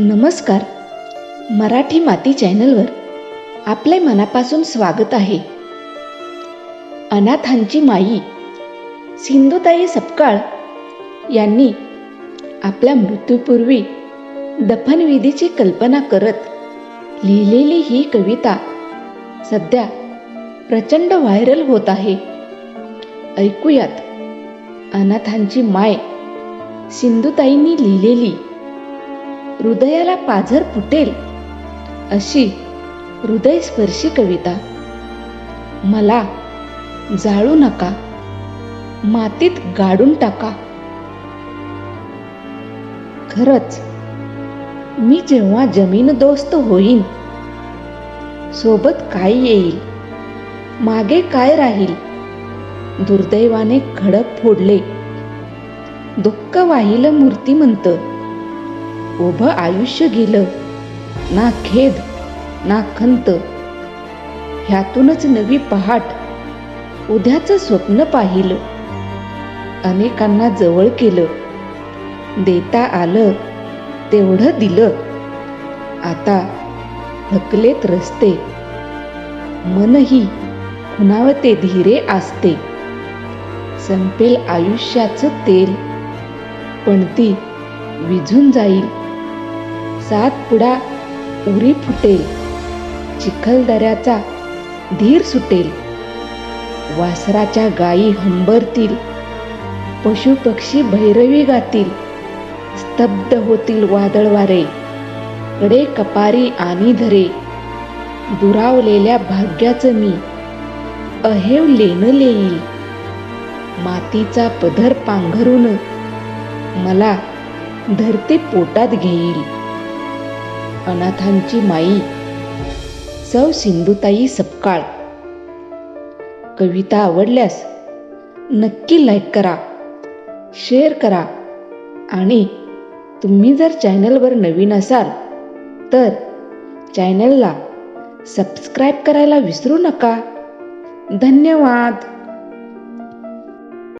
नमस्कार. मराठी माती चॅनलवर आपले मनापासून स्वागत आहे. अनाथांची माई सिंधुताई सपकाळ यांनी आपल्या मृत्यूपूर्वी दफनविधीची कल्पना करत लिहिलेली ही कविता सध्या प्रचंड व्हायरल होत आहे. ऐकूयात. अनाथांची माय सिंधुताईंनी लिहिलेली हृदयाला पाझर फुटेल अशी हृदयस्पर्शी कविता. मला जाळू नका मातीत गाडून टाका. खरच मी जेव्हा जमीन दोस्त होईन सोबत काय येईल मागे काय राहील? दुर्दैवाने खडक फोडले. दुःख वाहिलं मूर्तिमंत उभं आयुष्य गेलं. ना खेद ना खंत. ह्यातूनच नवी पहाट उद्याचं स्वप्न पाहिलं. अनेकांना जवळ केलं. देता आलं तेवढं दिलं. आता थकलेत रस्ते. मनही खुणावते धीरे असते संपेल आयुष्याचं तेल पण ती विझून जाईल. सात पुडा उरी फुटेल. चिखलदऱ्याचा धीर सुटेल. वासराच्या गायी हंबरतील. पशु पक्षी भैरवी गातील. स्तब्ध होतील वादळ वारे कडे कपारी आणि धरे. दुरावलेल्या भाग्याचं मी. अहेव लेन लेईल. मातीचा पदर पांघरून मला धरते पोटात घेईल. अनाथांची माई. सौ सिंधुताई सपकाळ. कविता आवडल्यास नक्की लाईक करा शेअर करा आणि तुम्ही जर चॅनलवर नवीन असाल तर चॅनलला सबस्क्राईब करायला विसरू नका. धन्यवाद.